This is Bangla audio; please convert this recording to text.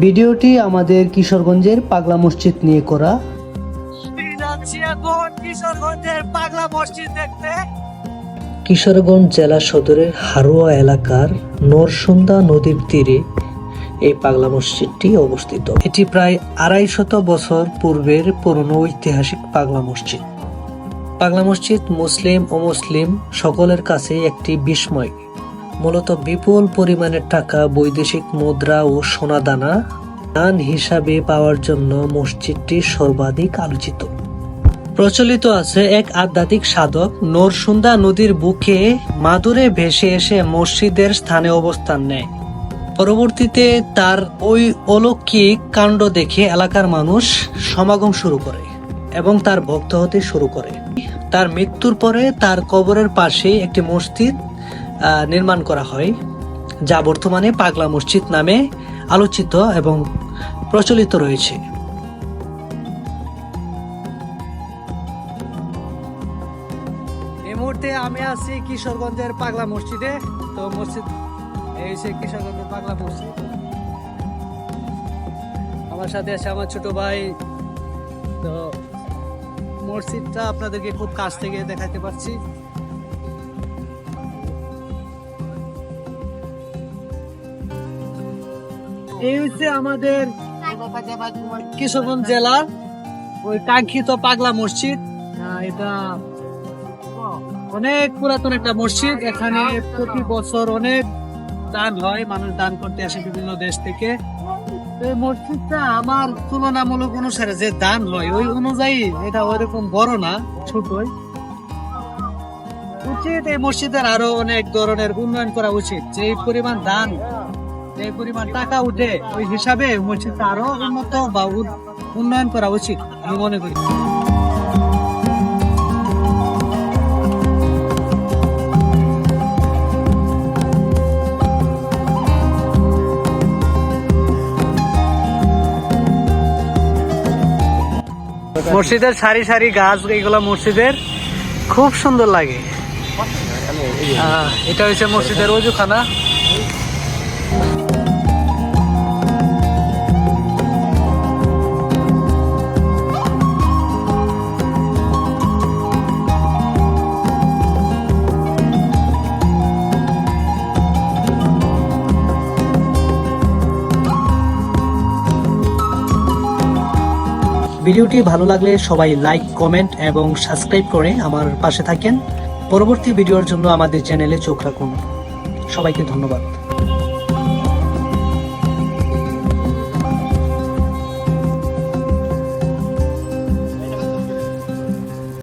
ভিডিওটি আমাদের কিশোরগঞ্জের পাগলা মসজিদ নিয়ে করা। পাগলা মসজিদ দেখতে। কিশোরগঞ্জ জেলা সদরের হারোয়া এলাকার নরসুন্দা নদীর তীরে এই পাগলা মসজিদটি অবস্থিত। এটি প্রায় আড়াই শত বছর পূর্বের পুরনো ঐতিহাসিক পাগলা মসজিদ। পাগলা মসজিদ মুসলিম ও মুসলিম সকলের কাছে একটি বিস্ময়। মূলত বিপুল পরিমাণের টাকা বৈদেশিক মুদ্রা ও সোনাদানা দান হিসাবে পাওয়ার জন্য মসজিদটি সর্বাধিক আলোচিত। প্রচলিত আছে এক আধ্যাত্মিক সাধক নরসুন্দা নদীর বুকে মাদুরে ভেসে এসে মসজিদের স্থানে অবস্থান নেয়। পরবর্তীতে তার ওই অলৌকিক কাণ্ড দেখে এলাকার মানুষ সমাগম শুরু করে এবং তার ভক্ত হতে শুরু করে। তার মৃত্যুর পরে তার কবরের পাশে একটি মসজিদ নির্মাণ করা হয়, যা বর্তমানে পাগলা মসজিদ নামে আলোচিত এবং প্রচলিত রয়েছে। এই মুহূর্তে আমি আছি কিশোরগঞ্জের পাগলা মসজিদে। তো মসজিদ, এই কিশোরগঞ্জের পাগলা মসজিদ। আমার সাথে আছে আমার ছোট ভাই। তো মসজিদটা আপনাদেরকে খুব কাছ থেকে দেখাতে পারছি। এই হচ্ছে আমাদের কিশোরগঞ্জ জেলার ওই কাঙ্ক্ষিত পাগলা মসজিদ। এটা অনেক পুরাতন একটা মসজিদ। এখানে প্রতি বছর অনেক দান হয়, মানুষ দান করতে আসে বিভিন্ন দেশ থেকে। এই মসজিদটা আমার তুলনামূলক অনুসারে যে দান হয়, ওই অনুযায়ী এটা ওইরকম বড় না, ছোটই। উচিত এই মসজিদের আরও অনেক ধরনের উন্নয়ন করা উচিত। যে পরিমাণ দান যে পরিমাণ টাকা উঠে ওই হিসাবে মসজিদটা আরও উন্নত বা উন্নয়ন করা উচিত আমি মনে করি। মসজিদের সারি সারি গাছ এইগুলা মসজিদের খুব সুন্দর লাগে। এটা হচ্ছে মসজিদের অজুখানা। ভিডিওটি ভালো লাগলে সবাই লাইক, কমেন্ট এবং সাবস্ক্রাইব করে আমার পাশে থাকেন। পরবর্তী ভিডিওর জন্য আমাদের চ্যানেলে চোখ রাখুন। সবাইকে ধন্যবাদ।